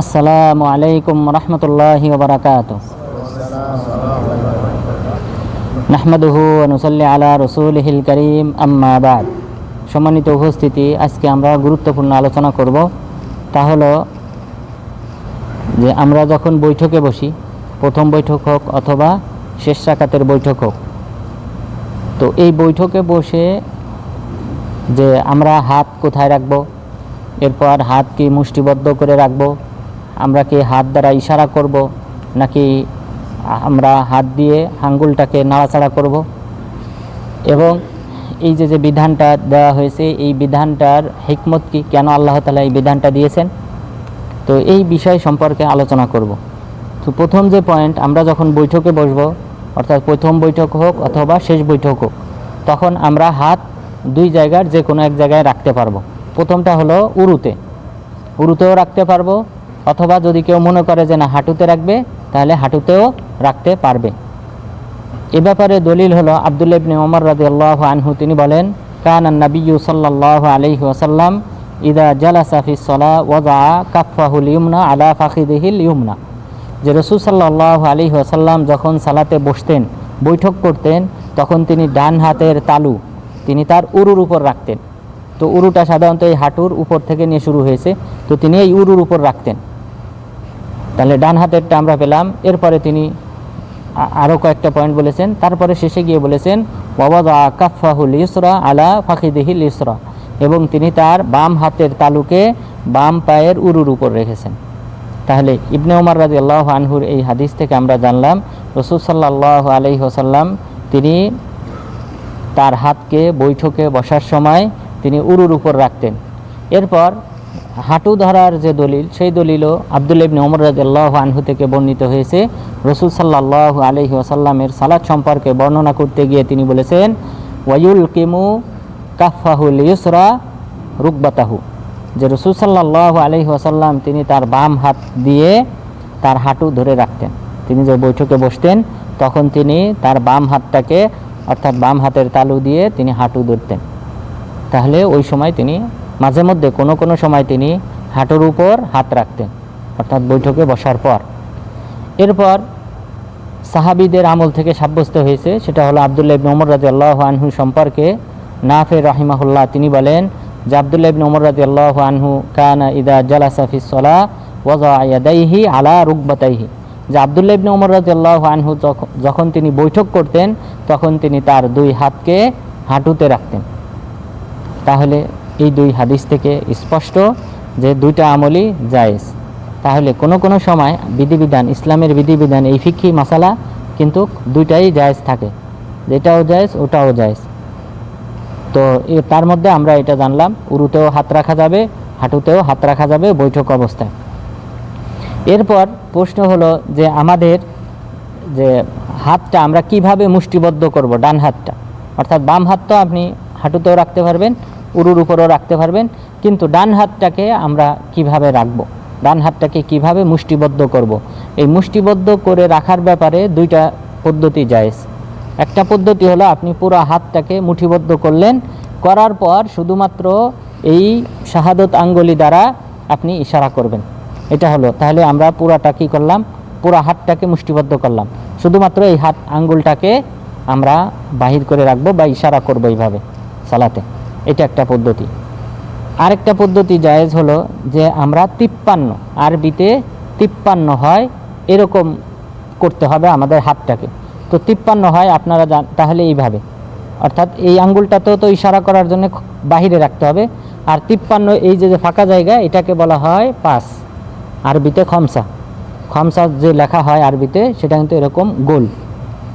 আসসালামু আলাইকুম রহমতুল্লাহি ওবরাকাত নাহমাদুহু অনুসল্লি আলা রসুলহিল করিম, আম্মা বাদ। সম্মানিত উপস্থিতি, আজকে আমরা গুরুত্বপূর্ণ আলোচনা করব। তা হলো যে আমরা যখন বৈঠকে বসি, প্রথম বৈঠক হোক অথবা শেষ রাকাতের বৈঠক হোক, তো এই বৈঠকে বসে যে আমরা হাত কোথায় রাখব, এরপর হাত কি মুষ্টিবদ্ধ করে রাখব আমরা কি হাত দ্বারা ইশারা করব, নাকি আমরা হাত দিয়ে আঙ্গুলটাকে নাড়াচাড়া করব? এবং এই যে যে বিধানটা দেওয়া হয়েছে, এই বিধানটার হিকমত কি? কেন আল্লাহ তালা এই বিধানটা দিয়েছেন? তো এই বিষয় সম্পর্কে আলোচনা করব। তো প্রথম যে পয়েন্ট আমরা যখন বৈঠকে বসবো, অর্থাৎ প্রথম বৈঠক হোক অথবা শেষ বৈঠক হোক, তখন আমরা হাত দুই জায়গার যে কোনো এক জায়গায় রাখতে পারব। প্রথমটা হলো উরুতে। উরুতেও রাখতে পারব অথবা যদি কেউ মনে করে যে না, হাঁটুতে রাখবে, তাহলে হাঁটুতেও রাখতে পারবে। এ ব্যাপারে দলিল হলো আবদুল্লা ইবনে ওমর রাজি আল্লাহ আনহু, তিনি বলেন, কান নবিয়ু সাল্লাহ আলহি ওসাল্লাম ইদা জালাসা ফি সলা ওয়াজা কাফাহুল ইউমনা আলা ফাখিদিহিল ইউমনা। যে রসুল সাল্লাহ আলী ওসাল্লাম যখন সালাতে বসতেন, বৈঠক করতেন, তখন তিনি ডান হাতের তালু, তিনি তার উরুর উপর রাখতেন। তো উরুটা সাধারণত এই হাঁটুর উপর থেকে নিয়ে শুরু হয়েছে, তো তিনি এই উরুর উপর রাখতেন। তাহলে ডান হাতেরটা আমরা পেলাম। এরপরে তিনি আরও কয়েকটা পয়েন্ট বলেছেন। তারপরে শেষে গিয়ে বলেছেন ওয়াবাদা কাফাহুল ইসরা আলা ফাখিদিহিল ইসরা এবং তিনি তার বাম হাতের তালুকে বাম পায়ের উরুর উপর রেখেছেন। তাহলে ইবনে ওমর রাজি আল্লাহ আনহুর এই হাদিস থেকে আমরা জানলাম, রসুল সাল্লাহ আলহি হোসাল্লাম তিনি তার হাতকে বৈঠকে বসার সময় তিনি উরুর উপর রাখতেন। এরপর হাঁটু ধরার যে দলিল, সেই দলিলও আবদুল ইবনে ওমর রাদিয়াল্লাহু আনহু থেকে বর্ণিত হয়েছে। রসুল সাল্লাহ আলহি ওসাল্লামের সালাদ সম্পর্কে বর্ণনা করতে গিয়ে তিনি বলেছেন ওয়ায়ুল কিমু কাফাহুল ইসরা রুকবাতাহু। যে রসুল সাল্লাহ আলহি ওসাল্লাম তিনি তার বাম হাত দিয়ে তার হাঁটু ধরে রাখতেন। তিনি যে বৈঠকে বসতেন, তখন তিনি তার বাম হাতটাকে, অর্থাৎ বাম হাতের তালু দিয়ে তিনি হাঁটু ধরতেন। তাহলে ওই সময় তিনি মাঝে মধ্যে কোনো কোনো সময় তিনি হাঁটুর উপর হাত রাখতেন, অর্থাৎ বৈঠকে বসার পর। এরপর সাহাবিদের আমল থেকে সাব্যস্ত হয়েছে, সেটা হলো আবদুল্লাহ ইবনে ওমর রাজি আল্লাহ আনহু সম্পর্কে নাফে রাহিমাহুল্লাহ, তিনি বলেন, যে আবদুল্লাহ ইবনে ওমর রাজি আল্লাহ আনহু কানা ইদা জালাসাফি সলা ওয়াজা ইয়াদাইহি আলা রুকবাতাইহি। যে আবদুল্লাহ ইবনে ওমর রাজি আল্লাহ আনহু যখন তিনি বৈঠক করতেন, তখন তিনি তার দুই হাতকে হাঁটুতে রাখতেন। তাহলে এই দুই হাদিস থেকে স্পষ্ট যে দুইটা আমলই জায়েজ। তাহলে কোনো কোনো সময় বিধিবিধান, ইসলামের বিধিবিধান এই ফিক্ষি মশালা কিন্তু দুইটাই জায়েজ থাকে। যেটাও জায়েজ, ওটাও জায়েজ। তো তার মধ্যে আমরা এটা জানলাম, উরুতেও হাত রাখা যাবে, হাঁটুতেও হাত রাখা যাবে বৈঠক অবস্থায়। এরপর প্রশ্ন হলো যে আমাদের যে হাতটা আমরা কীভাবে মুষ্টিবদ্ধ করব, ডান হাতটা? অর্থাৎ বাম হাতটা আপনি হাঁটুতেও রাখতে পারবেন উরুর উপরও রাখতে পারবেন। কিন্তু ডান হাতটাকে আমরা কীভাবে রাখব? ডান হাতটাকে কীভাবে মুষ্টিবদ্ধ করব। এই মুষ্টিবদ্ধ করে রাখার ব্যাপারে দুইটা পদ্ধতি জায়েজ। একটা পদ্ধতি হলো আপনি পুরো হাতটাকে মুঠিবদ্ধ করলেন, করার পর শুধুমাত্র এই শাহাদত আঙ্গুলি দ্বারা আপনি ইশারা করবেন। এটা হলো, তাহলে আমরা পুরাটা কী করলাম? পুরা হাতটাকে মুষ্টিবদ্ধ করলাম। শুধুমাত্র এই হাত আঙ্গুলটাকে আমরা বাহির করে রাখব বা ইশারা করব এইভাবে সালাতে। এটা একটা পদ্ধতি। আরেকটা পদ্ধতি জায়েজ হলো যে আমরা তিপ্পান্ন, আরবিতে তিপ্পান্ন হয়, এরকম করতে হবে আমাদের হাতটাকে। তো তিপ্পান্ন হয়, আপনারা তাহলে এইভাবে। অর্থাৎ এই আঙ্গুলটাতেও তো ইশারা করার জন্য বাহিরে রাখতে হবে। আর তিপ্পান্ন এই যে যে ফাঁকা জায়গা, এটাকে বলা হয় পাস, আরবিতে খমসা। খমসা যে লেখা হয় আরবিতে, সেটা কিন্তু এরকম গোল।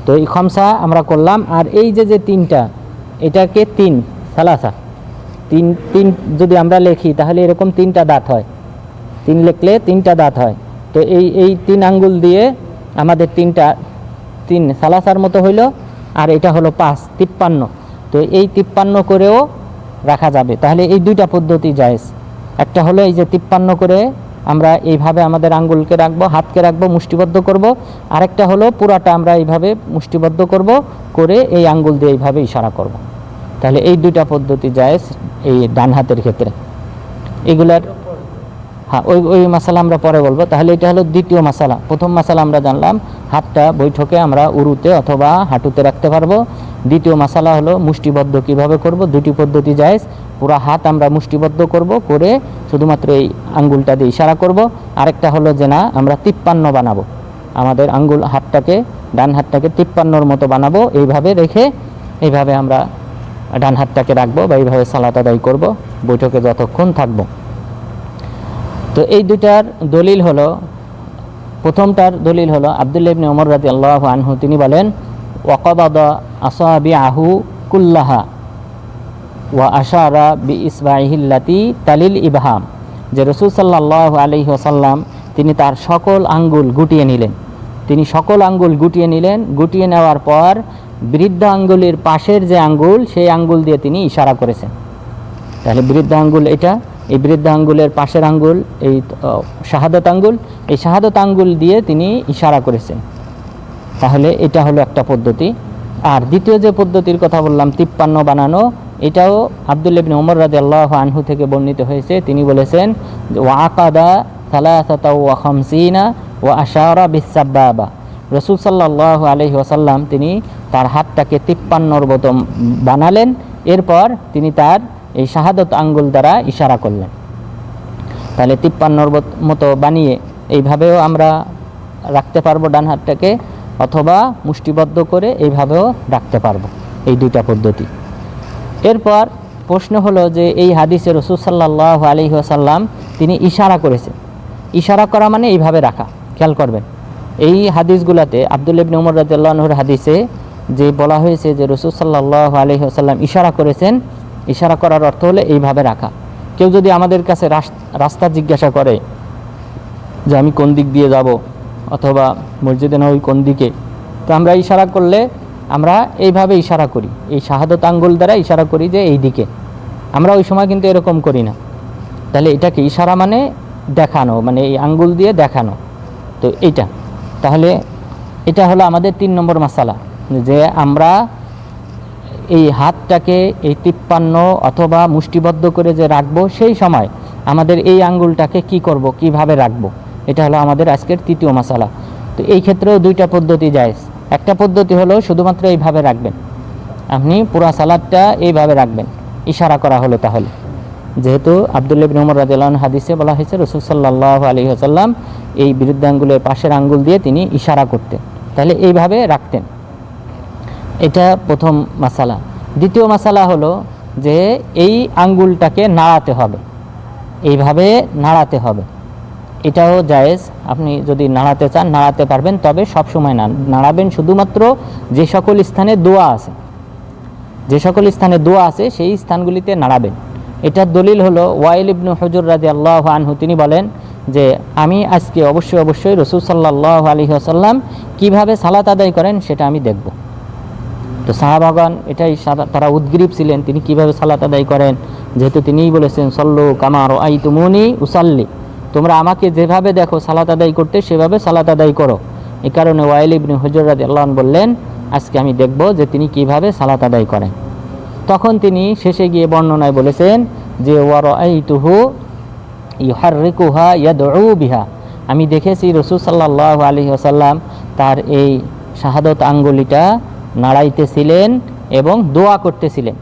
তো এই খমসা আমরা করলাম, আর এই যে যে তিনটা, এটাকে তিন, সালাসা। তিন তিন যদি আমরা লিখি, তাহলে এরকম তিনটা দাঁত হয়। তিন লিখলে তিনটা দাঁত হয়। তো এই এই তিন আঙ্গুল দিয়ে আমাদের তিনটা, তিন সালাসার মতো হইল, আর এটা হলো পাঁচ, তিপ্পান্ন। তো এই তিপ্পান্ন করেও রাখা যাবে। তাহলে এই দুইটা পদ্ধতি জায়েজ। একটা হলো এই যে তিপ্পান্ন করে আমরা এইভাবে আমাদের আঙ্গুলকে রাখব, হাতকে রাখব, মুষ্টিবদ্ধ করব। আরেকটা হলো পুরাটা আমরা এইভাবে মুষ্টিবদ্ধ করব, করে এই আঙ্গুল দিয়ে এইভাবে ইশারা করব। তাহলে এই দুইটা পদ্ধতি জায়েজ। এই ডান হাতের ক্ষেত্রে। এগুলার হ্যাঁ ওই ওই মশালা আমরা পরে বলব। তাহলে এটা হলো দ্বিতীয় মশালা। প্রথম মশালা আমরা জানলাম, হাতটা বৈঠকে আমরা উরুতে অথবা হাঁটুতে রাখতে পারব। দ্বিতীয় মশালা হলো মুষ্টিবদ্ধ কীভাবে করব? দুটি পদ্ধতি জায়েজ। পুরো হাত আমরা মুষ্টিবদ্ধ করব, করে শুধুমাত্র এই আঙ্গুলটা দিয়ে ইশারা করব। আরেকটা হলো যে না, আমরা তিপ্পান্ন বানাবো। আমাদের আঙ্গুল হাতটাকে, ডান হাতটাকে তিপ্পান্নর মতো বানাবো। এইভাবে রেখে, এইভাবে আমরা ডান হাতটাকে রাখব বা এইভাবে সালাত আদায় করব, বৈঠকে যতক্ষণ থাকব। তো এই দুটার দলিল হলো, প্রথমটার দলিল হলো, আবদুল্লাহ ইবনে ওমর রাজি আল্লাহ আনহু, তিনি বলেন, ওয়াকবাদ আসাবি আহু কুল্লাহা ওয়া আশারা বি ইসবাহিল্লাতি তালিল ইবহাম। যে রসুল সাল্লাহ আলহি ওসাল্লাম তিনি তার সকল আঙ্গুল গুটিয়ে নিলেন। তিনি সকল আঙ্গুল গুটিয়ে নিলেন, গুটিয়ে নেওয়ার পর বৃদ্ধ আঙ্গুলের পাশের যে আঙ্গুল সেই আঙ্গুল দিয়ে তিনি ইশারা করেছেন। তাহলে বৃদ্ধ আঙ্গুল এটা এই বৃদ্ধ আঙ্গুলের পাশের আঙ্গুল এই শাহাদত আঙ্গুল এই শাহাদত আঙ্গুল দিয়ে তিনি ইশারা করেছেন। তাহলে এটা হলো একটা পদ্ধতি। আর দ্বিতীয় যে পদ্ধতির কথা বললাম তিপ্পান্ন বানানো এটাও আবদুল ইবনে ওমর রাজি আল্লাহ আনহু থেকে বর্ণিত হয়েছে। তিনি বলেছেন যে, ওয়া আকাদা সালাসাতা ওয়া খামসিনা ওয়া আশারা বিসাব্বাবা রসুল সাল্লাহ আলহি ওসাল্লাম তিনি তার হাতটাকে তিপ্পান্নর মতো বানালেন। এরপর তিনি তার এই শাহাদত আঙ্গুল দ্বারা ইশারা করলেন। তাহলে তিপ্পান্নর মতো বানিয়ে এইভাবেও আমরা রাখতে পারব ডান হাতটাকে, অথবা মুষ্টিবদ্ধ করে এইভাবেও রাখতে পারব এই দুইটা পদ্ধতি। এরপর প্রশ্ন হলো যে এই হাদিসে রসুল সাল্লাহ আলি আসাল্লাম তিনি ইশারা করেছেন। ইশারা করা মানে এইভাবে রাখা। খেয়াল করবেন। এই হাদিসগুলাতে আবদুল ইবনে উমর রাজ্লাহর হাদিসে যে বলা হয়েছে যে রসুল সাল্লাহ আলি আসাল্লাম ইশারা করেছেন, ইশারা করার অর্থ হলে এইভাবে রাখা। কেউ যদি আমাদের কাছে রাস- রাস্তা জিজ্ঞাসা করে যে আমি কোন দিক দিয়ে যাব অথবা মসজিদে নবী কোন দিকে, তো আমরা ইশারা করলে আমরা এইভাবে ইশারা করি। এই শাহাদত আঙ্গুল দ্বারা ইশারা করি যে এই দিকে। আমরা ওই সময় কিন্তু এরকম করি না। তাহলে এটাকে ইশারা মানে দেখানো মানে এই আঙ্গুল দিয়ে দেখানো। তো এইটা। তাহলে এটা হলো আমাদের তিন নম্বর মশালা যে আমরা এই হাতটাকে এই তিপ্পান্ন অথবা মুষ্টিবদ্ধ করে যে রাখব, সেই সময় আমাদের এই আঙ্গুলটাকে কি করব, কীভাবে রাখব, এটা হলো আমাদের আজকের তৃতীয় মশালা তো এই ক্ষেত্রেও দুইটা পদ্ধতি যায়। একটা পদ্ধতি হলো শুধুমাত্র এইভাবে রাখবেন। আপনি পুরা সালাদটা এইভাবে রাখবেন। ইশারা করা হলো তাহলে। যেহেতু আবদুল্লাহ বিন উমর রাদিয়াল্লাহু হাদিসে বলা হয়েছে, রসুল সাল্লাহ আলী আসাল্লাম এই বিরুদ্ধ আঙ্গুলের পাশের আঙ্গুল দিয়ে তিনি ইশারা করতেন। তাহলে এইভাবে রাখতেন। এটা প্রথম মাসালা। দ্বিতীয় মশালা হলো যে এই আঙ্গুলটাকে নাড়াতে হবে। এইভাবে নাড়াতে হবে। এটাও জায়েজ। আপনি যদি নাড়াতে চান, নাড়াতে পারবেন। তবে সব সময় না নাড়াবেন শুধুমাত্র যে সকল স্থানে দোয়া আছে। যে সকল স্থানে দোয়া আছে, সেই স্থানগুলিতে নাড়াবেন। এটার দলিল হলো ওয়াইল ইবনু হজুর রাজি আল্লাহ আনহু। তিনি বলেন যে আমি আজকে অবশ্যই অবশ্যই রসুল সাল্লাহ আলী আসাল্লাম কীভাবে সালাত আদায় করেন সেটা আমি দেখব। তো সাহাবাগান এটাই তারা উদ্গ্রীব ছিলেন, তিনি কীভাবে সালাত আদায় করেন? যেহেতু তিনিই বলেছেন, সল্লু কামার আই তুমুনি উসাল্লি। তোমরা আমাকে যেভাবে দেখো সালাত আদায় করতে, সেভাবে সালাত আদায় করো। এ কারণে ওয়াইল ইবনে হজর রাজি আল্লাহ বললেন, আজকে আমি দেখব যে তিনি কীভাবে সালাত আদায় করেন। তখন তিনি শেষে গিয়ে বর্ণনায় বলেছেন যে ওয়ার আই তুহু ইহারিকুহা ইয়াদউ বিহা আমি দেখেছি রসুল সাল্লাহ আলী আসাল্লাম তার এই শাহাদত আঙ্গুলিটা নাড়াইতেছিলেন এবং দোয়া করতেছিলেন।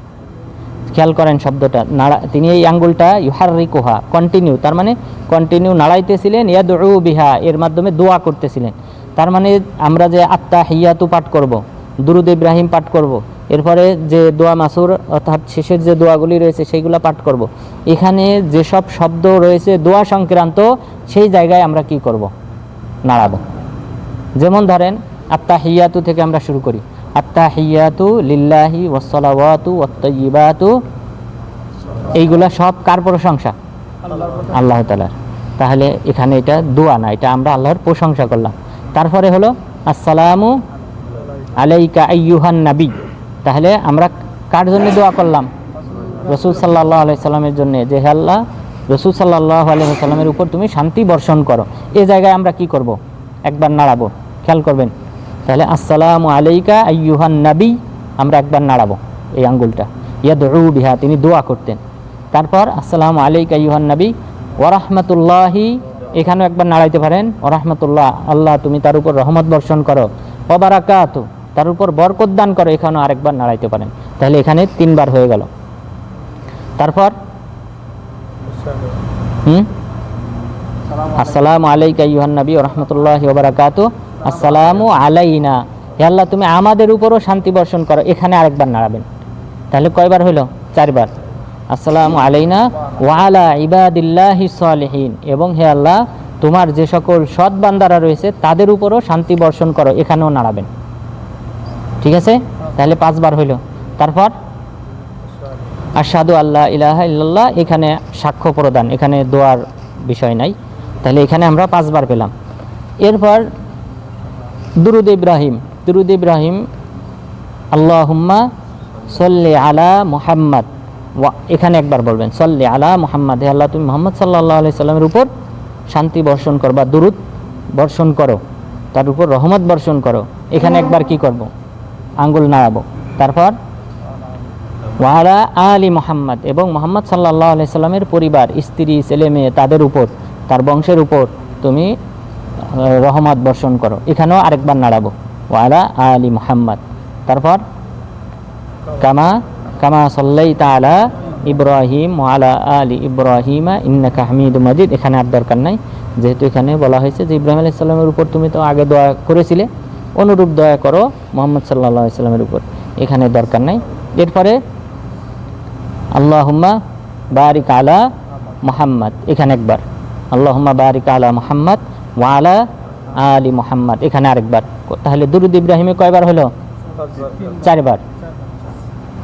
খেয়াল করেন শব্দটা, নাড়া, তিনি এই আঙ্গুলটা ইহারিকুহা কন্টিনিউ তার মানে কন্টিনিউ নাড়াইতেছিলেন ইয়াদউ বিহা এর মাধ্যমে দোয়া করতেছিলেন। তার মানে আমরা যে আত্মা হিয়াতু পাঠ করব, দুরুদ ইব্রাহিম পাঠ করব এরপরে যে দোয়া মাসুর, অর্থাৎ শেষের যে দোয়াগুলি রয়েছে, সেইগুলো পাঠ করব। এখানে যেসব শব্দ রয়েছে, দোয়া সংক্রান্ত, সেই জায়গায় আমরা কি করব? নাড়াবো। যেমন ধরেন আত্মা হিয়াতু থেকে আমরা শুরু করি। আত্মা হিয়াতু লিল্লাহি ওয়াসলাওয়াতু ওয়াত্তাইবাতু এইগুলা সব কার প্রশংসা? আল্লাহ তালার তাহলে এখানে এটা দোয়া না, এটা আমরা আল্লাহর প্রশংসা করলাম। তারপরে হলো, আসসালামু আলাইকা আইয়ুহান নাবী তাহলে আমরা কার জন্য দোয়া করলাম? রসুল সাল্লাহ আলাইসাল্লামের জন্য। যে হে আল্লাহ, রসুল সাল্লাহ আলাইসাল্লামের উপর তুমি শান্তি বর্ষণ করো। এ জায়গায় আমরা কি করব? একবার নাড়াবো। খেয়াল করবেন। তাহলে, আসসালামু আলাইকা আইয়ুহান নাবী, আমরা একবার নাড়াবো এই আঙ্গুলটা। ইয়াদ বিহা, তিনি দোয়া করতেন। তারপর, আসসালামু আলাইকা ইউহান নবী ওরহমতুল্লাহি এখানেও একবার নাড়াইতে পারেন। ওরহমতুল্লাহ আল্লাহ তুমি তার উপর রহমত বর্ষণ করো। অবারাকাত তার উপর বরকত দান করো এখানেও আরেকবার নাড়াইতে পারেন। তাহলে এখানে তিনবার হয়ে গেল। তারপর? হুম? আসসালামু আলাইকা ইউহান নবী রহমতুল্লাহ ওবরাকাত আসসালামু আলাইনা। হে আল্লাহ, তুমি আমাদের উপরও শান্তি বর্ষণ করো। এখানে আরেকবার নাড়াবেন। তাহলে কয়বার হলো চারবার। আসসালামু আলাইনা ওয়ালা ইবাদিল্লাহি সালিহিন। এবং হে আল্লাহ, তোমার যে সকল সৎ বান্দারা রয়েছে, তাদের উপরও শান্তি বর্ষণ করো। এখানেও নাড়াবেন। ঠিক আছে? তাহলে পাঁচবার হইল। তারপর? আশহাদু আল্লাহ ইলাহা ইল্লাল্লাহ, এখানে সাক্ষ্য প্রদান, এখানে দোয়ার বিষয় নাই। তাহলে এখানে আমরা পাঁচবার পেলাম। এরপর দুরুদ ইব্রাহিম দুরুদ ইব্রাহিম আল্লাহ আল্লাহুম্মা সল্লি আলা মুহাম্মদ। এখানে একবার বলবেন, সল্লি আলা মুহাম্মদ। হে আল্লাহ, তুমি মোহাম্মদ সাল্লাহ আলি সাল্লামের উপর শান্তি বর্ষণ করো বা দুরুদ বর্ষণ করো। তার উপর রহমত বর্ষণ করো। এখানে একবার কি করব? আঙ্গুল নাড়াবো। তারপর, ওয়ালা আলী মোহাম্মদ এবং মোহাম্মদ সাল্লাহ আলি সাল্লামের পরিবার, স্ত্রী, ছেলে মেয়ে, তাদের উপর, তার বংশের উপর তুমি রহমত বর্ষণ করো। এখানেও আরেকবার নাড়াবো। ওয়ালা আলী মোহাম্মদ। তারপর, কামা কামা সাল্লাই তালা ইব্রাহিম ওয়ালা আলী ইব্রাহিমা ইন্নাকা হামিদ মজিদ। এখানে আর দরকার নাই। যেহেতু এখানে বলা হয়েছে যে ইব্রাহিম আলাইহিস সাল্লামের উপর তুমি তো আগে দোয়া করেছিলে। অনুরূপ দয়া করো মোহাম্মদ সাল্লাহ সাল্লামের উপর। এখানে দরকার নাই। এরপরে, আল্লাহুম্মা বারিক আলা মোহাম্মদ। এখানে একবার। আল্লাহুম্মা বারিক আলা মোহাম্মদ ওয়ালা আলী মোহাম্মদ। এখানে আরেকবার। তাহলে দুরুদ ইব্রাহিমে কয়বার হলো? চারবার।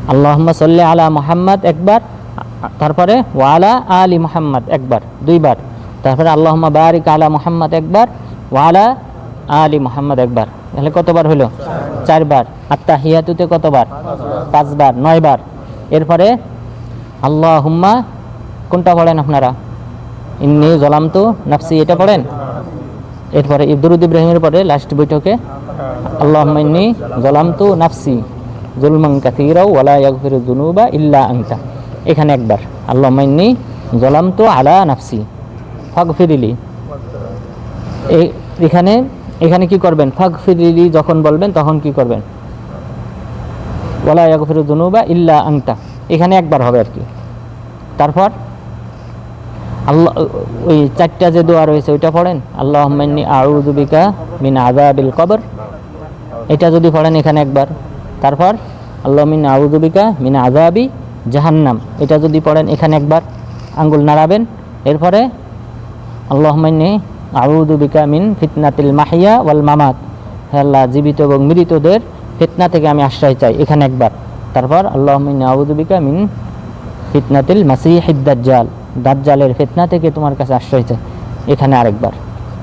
আল্লাহুম্মা সাল্লি আলা মোহাম্মদ একবার। তারপরে ওয়ালা আলী মোহাম্মদ একবার। দুইবার। তারপরে, আল্লাহুম্মা বারিক আলা মোহাম্মদ একবার। ওয়ালা আলী মোহাম্মদ একবার। তাহলে কতবার হলো চারবার। আত্মা হিয়াতুতে কতবার? পাঁচবার, নয়বার। এরপরে আল্লাহ হুম্মা কোনটা পড়েন আপনারা? ইন্নি জলাম তো নাফসি, এটা পড়েন? এরপরে ইবদুরুদ ইব্রাহিমের পরে লাস্ট বৈঠকে আল্লাহ ইন্নি জলাম তো নাফসি, জুলমান কাথিরাও ওয়ালা ইয়াগফিরু যুনুবা ইল্লা আনতা। এখানে একবার আল্লাহ ইন্নি জলাম তো আলা নাফসি এই এখানে এখানে কি করবেন? ফাঁক ফাগফিরিলি যখন বলবেন, তখন কি করবেন? ওয়ালা ইয়াগফিরু যুনুবা ইল্লা আনতা। এখানে একবার হবে আর কি। তারপর আল্লাহ, ওই চারটা যে দোয়া রয়েছে, ওইটা পড়েন? আল্লাহ মান্নি আউযু বিকা মিন আযাবিল কবর। এটা যদি পড়েন এখানে একবার। তারপর আল্লাহ মিন আউযু বিকা মিন আযাবি জাহান্নাম। এটা যদি পড়েন এখানে একবার। আঙ্গুল নাড়াবেন। এরপরে আল্লাহ মান্নি আউযু বিকা মিন ফিতনাতিল মাহিয়া ওয়াল মামাত। হে আল্লাহ, জীবিত এবং মৃতদের ফিতনা থেকে আমি আশ্রয় চাই। এখানে একবার। তারপর আল্লাহ মিন আউযু বিকা মিন ফিতনাতিল মাসিহিদ দাজ্জাল। দাজ্জালের ফিতনা থেকে তোমার কাছে আশ্রয় চাই। এখানে আরেকবার।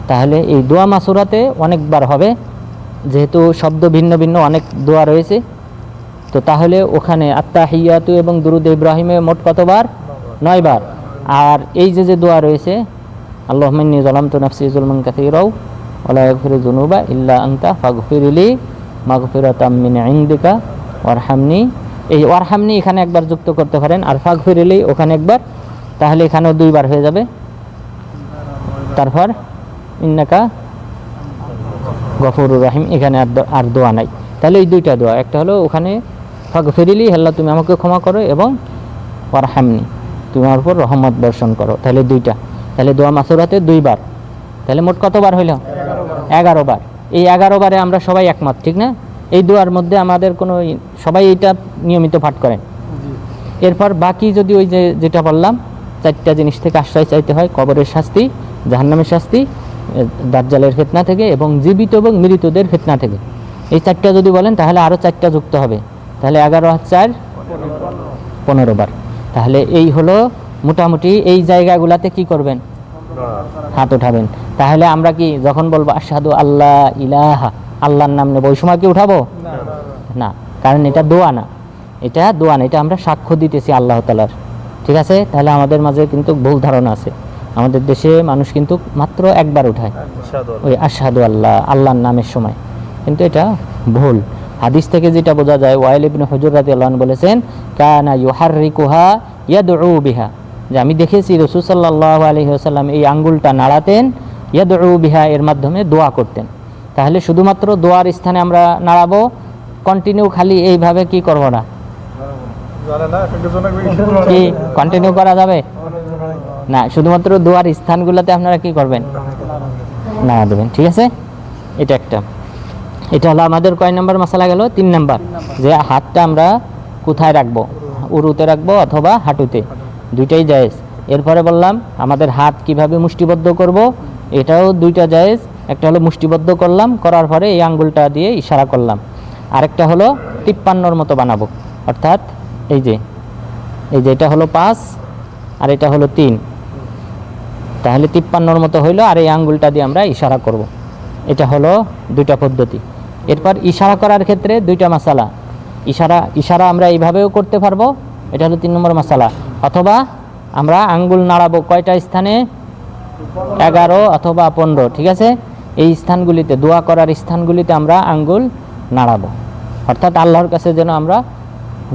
তাহলে এই দোয়া মাসুরাতে অনেকবার হবে। যেহেতু শব্দ ভিন্ন ভিন্ন, অনেক দোয়া রয়েছে। তো তাহলে ওখানে আত্মাহিয়াতু এবং দুরুদ ইব্রাহিমে মোট কতবার? নয়বার। আর এই যে যে দোয়া রয়েছে আল্লাহ জলাম তো নাফসি জুলমান কাসিরাও ওলা ইয়াগফিরু যুনুবা ইল্লা আনতা ফাগফিরলি মাগফিরাতাম মিন ইনদিকা ওয়ারহামনি এই ওয়ারহামনি এখানে একবার যুক্ত করতে পারেন আর ফাগফিরলি ওখানে একবার, তাহলে এখানেও দুইবার হয়ে যাবে। তারপর ইন্নাকা গফুরুর রাহিম, এখানে আর আর দোয়া নাই। তাহলে এই দুইটা দোয়া, একটা হলো ওখানে ফাগফিরিলি হেল্লা তুমি আমাকে ক্ষমা করো এবং ওয়ারহামনি তুমি আমার উপর রহমত বর্ষণ করো। তাহলে দুইটা। তাহলে দোয়া মাসুরাতে দুইবার। তাহলে মোট কতবার হইল? এগারো বার এই এগারো বারে আমরা সবাই একমত ঠিক না? এই দোয়ার মধ্যে আমাদের কোনো সবাই এইটা নিয়মিত পাঠ করেন। এরপর বাকি যদি ওই যে যেটা বললাম চারটা জিনিস থেকে আশ্রয় চাইতে হয় কবরের শাস্তি জাহান্নামের শাস্তি এ, দাজ্জালের ফেতনা থেকে এবং জীবিত এবং মৃতদের ফেতনা থেকে। এই চারটা যদি বলেন তাহলে আরও চারটা যুক্ত হবে। তাহলে এগারো চার পনেরো বার। তাহলে এই হলো মোটামুটি এই জায়গাগুলাতে কি করবেন? হাত উঠাবেন তাহলে আমরা কি যখন বলব আসাদু আল্লাহ ইলাহা আল্লাহর নাম নেব ওই সময় কি উঠাবো? না কারণ এটা দোয়া না। এটা দোয়া না এটা আমরা সাক্ষ্য দিতেছি আল্লাহ তালার ঠিক আছে? তাহলে আমাদের মাঝে কিন্তু ভুল ধারণা আছে। আমাদের দেশে মানুষ কিন্তু মাত্র একবার উঠায়। ওই আশহাদু আল্লাহ আল্লাহর নামের সময়। কিন্তু এটা ভুল। হাদিস থেকে যেটা বোঝা যায় ওয়াইল ইবনে হুজুর রাদিয়াল্লাহু আনহু বলেছেন কানা ইউহাররিকুহা ইয়াদউ বিহা যে আমি দেখেছি রসুল সাল্লাহ আলহি আসাল্লাম এই আঙ্গুলটা নাড়াতেন ইয়াদু বিহা, এর মাধ্যমে দোয়া করতেন। তাহলে শুধুমাত্র দোয়ার স্থানে আমরা নাড়াবো কন্টিনিউ খালি এইভাবে কি করব না? কি কন্টিনিউ করা যাবে? না, শুধুমাত্র দোয়ার স্থানগুলোতে আপনারা কি করবেন? না দেবেন, ঠিক আছে? এটা একটা। এটা হলো আমাদের কয় নাম্বার মশলা গেল? তিন নাম্বার। যে হাতটা আমরা কোথায় রাখব? উরুতে রাখব অথবা হাঁটুতে? দুইটাই জায়েজ। এরপরে বললাম, আমাদের হাত কীভাবে মুষ্টিবদ্ধ করব? এটাও দুইটা জায়েজ। একটা হলো মুষ্টিবদ্ধ করলাম, করার পরে এই আঙ্গুলটা দিয়ে ইশারা করলাম। আরেকটা হলো তিপ্পান্নর মতো বানাবো। অর্থাৎ এই যে এই যে এটা হলো পাঁচ, আর এটা হলো তিন। তাহলে তিপ্পান্নর মতো হইল, আর এই আঙ্গুলটা দিয়ে আমরা ইশারা করব। এটা হলো দুইটা পদ্ধতি। এরপর ইশারা করার ক্ষেত্রে দুইটা মশালা ইশারা ইশারা আমরা এইভাবেও করতে পারব। এটা হলো তিন নম্বর মশালা অথবা আমরা আঙ্গুল নাড়াবো কয়টা স্থানে? এগারো অথবা পনেরো, ঠিক আছে? এই স্থানগুলিতে, দোয়া করার স্থানগুলিতে আমরা আঙ্গুল নাড়াবো। অর্থাৎ আল্লাহর কাছে যেন আমরা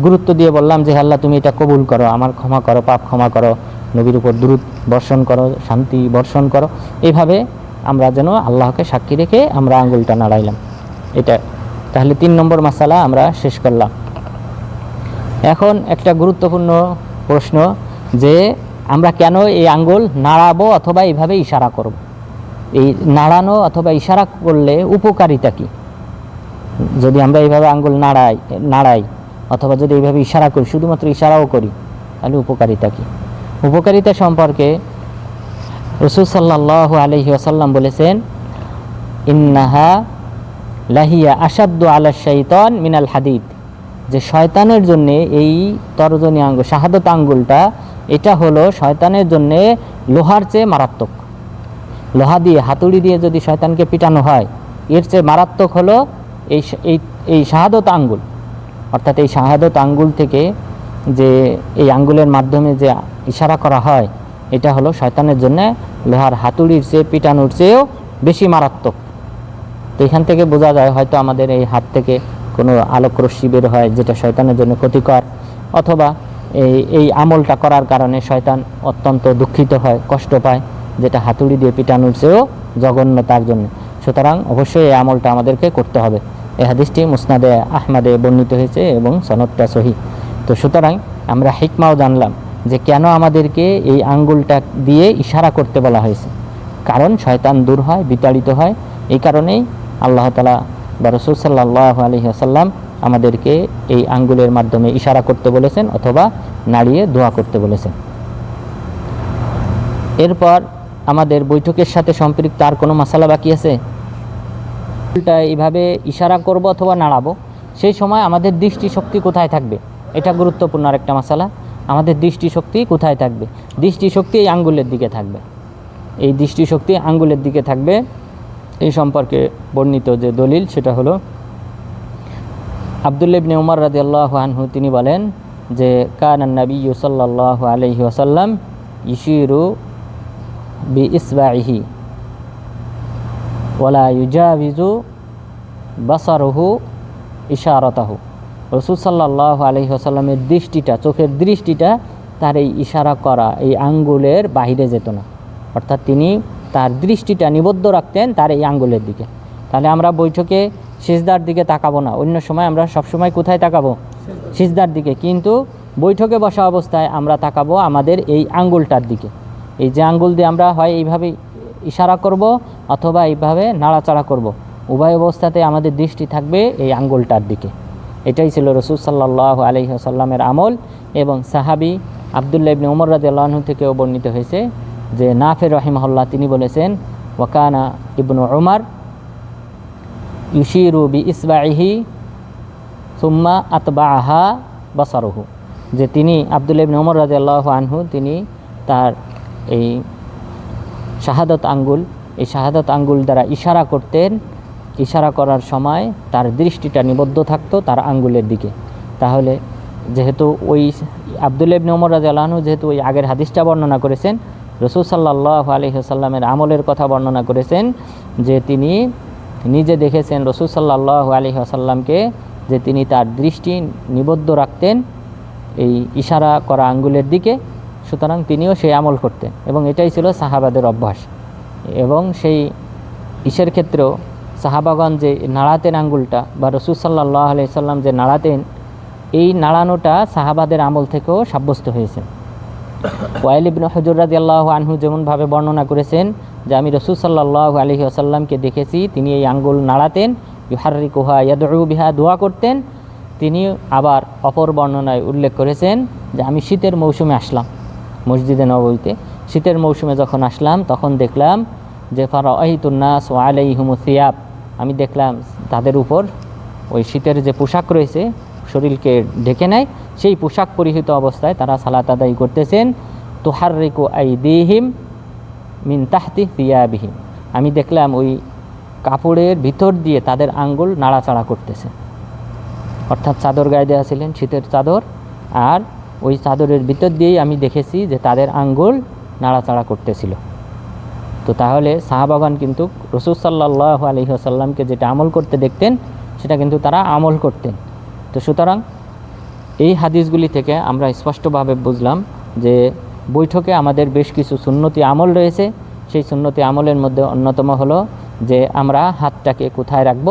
গুরুত্ব দিয়ে বললাম যে আল্লাহ, তুমি এটা কবুল করো, আমার ক্ষমা করো, পাপ ক্ষমা করো, নবীর উপর দূরত বর্ষণ করো, শান্তি বর্ষণ করো। এইভাবে আমরা যেন আল্লাহকে সাক্ষী রেখে আমরা আঙ্গুলটা নাড়াইলাম। এটা তাহলে তিন নম্বর মশালা আমরা শেষ করলাম। এখন একটা গুরুত্বপূর্ণ প্রশ্ন যে আমরা কেন এই আঙ্গুল নাড়াবো অথবা এইভাবে ইশারা করব? এই নাড়ানো অথবা ইশারা করলে উপকারিতা কি? যদি আমরা এইভাবে আঙ্গুল নাড়াই নাড়াই অথবা যদি এইভাবে ইশারা করি, শুধুমাত্র ইশারাও করি, তাহলে উপকারিতা কি? উপকারিতা সম্পর্কে রসুল সাল্লাহ আলহি আসাল্লাম বলেছেন, ইন্নাহা লাহিয়া আসাদ্দু আলা শৈতন মিনাল হাদিদ। যে শয়তানের জন্যে এই তরজনী আঙ্গুল, শাহাদত আঙ্গুলটা, এটা হলো শয়তানের জন্যে লোহার চেয়ে মারাত্মক। লোহা দিয়ে, হাতুড়ি দিয়ে যদি শয়তানকে পিটানো হয়, এর চেয়ে মারাত্মক হলো এই এই শাহাদত আঙ্গুল। অর্থাৎ এই শাহাদত আঙ্গুল থেকে যে এই আঙ্গুলের মাধ্যমে যে ইশারা করা হয়, এটা হলো শয়তানের জন্য লোহার হাতুড়ির চেয়ে, পিটানোর চেয়েও বেশি মারাত্মক। তো এখান থেকে বোঝা যায় হয়তো আমাদের এই হাত থেকে কোনো আলোক রশ্মি বের হয় যেটা শয়তানের জন্য ক্ষতিকর, অথবা এই এই আমলটা করার কারণে শয়তান অত্যন্ত দুঃখিত হয়, কষ্ট পায়, যেটা হাতুড়ি দিয়ে পিটানোর চেয়েও জঘন্য তার জন্য। সুতরাং অবশ্যই এই আমলটা আমাদেরকে করতে হবে। এই হাদিসটি মুসনাদে আহমাদে বর্ণিত হয়েছে এবং সনদটা সহি। তো সুতরাং আমরা হিকমাও জানলাম যে কেন আমাদেরকে এই আঙ্গুলটা দিয়ে ইশারা করতে বলা হয়েছে। কারণ শয়তান দূর হয়, বিতাড়িত হয়, এই কারণেই আল্লাহ তালা বা রসুল সাল্লাহ আলহি আসাল্লাম আমাদেরকে এই আঙ্গুলের মাধ্যমে ইশারা করতে বলেছেন অথবা নাড়িয়ে দোয়া করতে বলেছেন। এরপর আমাদের বৈঠকের সাথে সম্পৃক্ত আর কোনো মশালা বাকি আছে? আঙ্গুলটা এইভাবে ইশারা করব অথবা নাড়াবো? সেই সময় আমাদের দৃষ্টিশক্তি কোথায় থাকবে? এটা গুরুত্বপূর্ণ আরেকটা মশালা। আমাদের দৃষ্টিশক্তি কোথায় থাকবে? দৃষ্টিশক্তি এই আঙ্গুলের দিকে থাকবে। এই দৃষ্টিশক্তি আঙ্গুলের দিকে থাকবে এই সম্পর্কে বর্ণিত যে দলিল, সেটা হলো আবদুল্লা ইবনে উমর রাদিয়াল্লাহু আনহু, তিনি বলেন যে, কান নবী সাল্লাল্লাহু আলাইহি ওয়াসাল্লাম ইশিরু বি ইসবাইহি ওয়ালা ইউজাবিজু বাসারহু ইশারতাহু। রসুল সাল্লাহ আলহি আসাল্লামের দৃষ্টিটা, চোখের দৃষ্টিটা তার এই ইশারা করা, এই আঙ্গুলের বাইরে যেত না। অর্থাৎ তিনি তার দৃষ্টিটা নিবদ্ধ রাখতেন তার এই আঙ্গুলের দিকে। তাহলে আমরা বৈঠকে সিজদার দিকে তাকাবো না। অন্য সময় আমরা সবসময় কোথায় তাকাবো? সিজদার দিকে। কিন্তু বৈঠকে বসা অবস্থায় আমরা তাকাবো আমাদের এই আঙ্গুলটার দিকে। এই যে আঙ্গুল দিয়ে আমরা হয় এইভাবে ইশারা করব অথবা এইভাবে নাড়াচাড়া করব। উভয় অবস্থাতে আমাদের দৃষ্টি থাকবে এই আঙ্গুলটার দিকে। এটাই ছিল রসুল সাল্লাহ আলহিহাসাল্লামের আমল এবং সাহাবি আবদুল্লাহ ইবনে উমর রাজু থেকেও বর্ণিত হয়েছে। যে নাফের রহিমহল্লা তিনি বলেছেন, ওয়াকানা ইবনু উমার ইউশিরু বি ইসবাইহি সুম্মা আতবাহা বাসারহু। যে তিনি আবদুল্লাহ ইবনে উমর রাজিয়াল্লাহ আনহু, তিনি তার এই শাহাদত আঙ্গুল, এই শাহাদত আঙ্গুল দ্বারা ইশারা করতেন। ইশারা করার সময় তার দৃষ্টিটা নিবদ্ধ থাকতো তার আঙ্গুলের দিকে। তাহলে যেহেতু ওই আবদুল্লা ইবনে উমর রাজিয়াল্লাহনু যেহেতু ওই আগের হাদিসটা বর্ণনা করেছেন রসুল সাল্লাহ আলহিহাসাল্লামের আমলের কথা বর্ণনা করেছেন যে তিনি নিজে দেখেছেন রসুল সাল্লাহ আলহিহাসাল্লামকে যে তিনি তার দৃষ্টি নিবদ্ধ রাখতেন এই ইশারা করা আঙ্গুলের দিকে, সুতরাং তিনিও সেই আমল করতেন এবং এটাই ছিল সাহাবাদের অভ্যাস। এবং সেই ইসের ক্ষেত্রেও সাহাবাগণ যে নাড়াতেন আঙ্গুলটা বা রসুল সাল্লাহ আলাইসাল্লাম যে নাড়াতেন, এই নাড়ানোটা সাহাবাদের আমল থেকেও সাব্যস্ত হয়েছে। ওয়াইল ইবনে হজর রাদি আল্লাহ আনহু যেমনভাবে বর্ণনা করেছেন যে আমি রসুল সাল্লাহ আলহি আসাল্লামকে দেখেছি, তিনি এই আঙ্গুল নাড়াতেন ইহারি কুহা ইয়াদু বিহা দোয়া করতেন, তিনি আবার অপর বর্ণনায় উল্লেখ করেছেন যে আমি শীতের মৌসুমে আসলাম, মসজিদে নবীতে শীতের মৌসুমে যখন আসলাম, তখন দেখলাম যে ফারাইতুন্নাস ও আলাইহুম সিয়াব। আমি দেখলাম তাদের উপর ওই শীতের যে পোশাক রয়েছে, শরীরকে ঢেকে নেয় সেই পোশাক পরিহিত অবস্থায় তারা সালাত আদায় করতেছেন তুহারিকু আই দিহিম মিন তাহতি সিয়াবিহিম। আমি দেখলাম ওই কাপড়ের ভিতর দিয়ে তাদের আঙ্গুল নাড়াচাড়া করতেছে। অর্থাৎ চাদর গায়ে দেওয়া ছিলেন শীতের চাদর, আর ওই চাদরের ভিতর দিয়েই আমি দেখেছি যে তাদের আঙ্গুল নাড়াচাড়া করতেছিল। তো তাহলে সাহাবাগান কিন্তু রসুল সাল্লাহ আলহিহাসাল্লামকে যেটা আমল করতে দেখতেন, সেটা কিন্তু তারা আমল করতেন। তো সুতরাং এই হাদিসগুলি থেকে আমরা স্পষ্টভাবে বুঝলাম যে বৈঠকে আমাদের বেশ কিছু সুন্নতি আমল রয়েছে। সেই সুন্নতি আমলের মধ্যে অন্যতম হলো যে আমরা হাতটাকে কোথায় রাখব?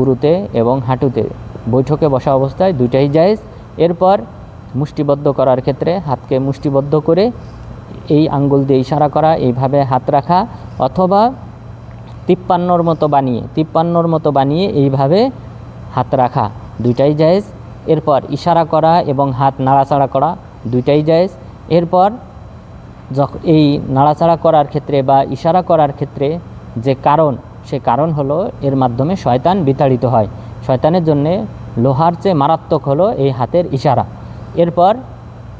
উরুতে এবং হাঁটুতে। বৈঠকে বসা অবস্থায় দুইটাই জায়েজ। এরপর মুষ্টিবদ্ধ করার ক্ষেত্রে হাতকে মুষ্টিবদ্ধ করে এই আঙ্গুল দিয়ে ইশারা করা, এইভাবে হাত রাখা অথবা তিপ্পান্নর মতো বানিয়ে, তিপ্পান্নর মতো বানিয়ে এইভাবে হাত রাখা। দুইটাই জায়েজ। এরপর ইশারা করা এবং হাত নাড়াচাড়া করা দুইটাই জায়েজ। এরপর যখন এই নাড়াচাড়া করার ক্ষেত্রে বা ইশারা করার ক্ষেত্রে যে কারণ, সে কারণ হলো এর মাধ্যমে শয়তান বিতাড়িত হয়। শয়তানের জন্যে লোহার চেয়ে মারাত্মক হলো এই হাতের ইশারা। এরপর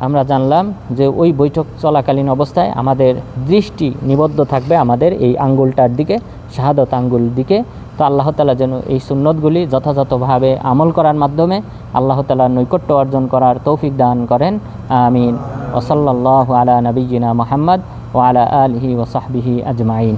আমরা জানলাম যে ওই বৈঠক চলাকালীন অবস্থায় আমাদের দৃষ্টি নিবদ্ধ থাকবে আমাদের এই আঙ্গুলটার দিকে, শাহাদত আঙ্গুল দিকে। তো আল্লাহ তালা যেন এই সুন্নতগুলি যথাযথভাবে আমল করার মাধ্যমে আল্লাহ তালার নৈকট্য অর্জন করার তৌফিক দান করেন। আমিন। ওসল্লাহ আলা নবীনা মোহাম্মদ ও আলা আলহি ওসাহবিহি আজমাইন।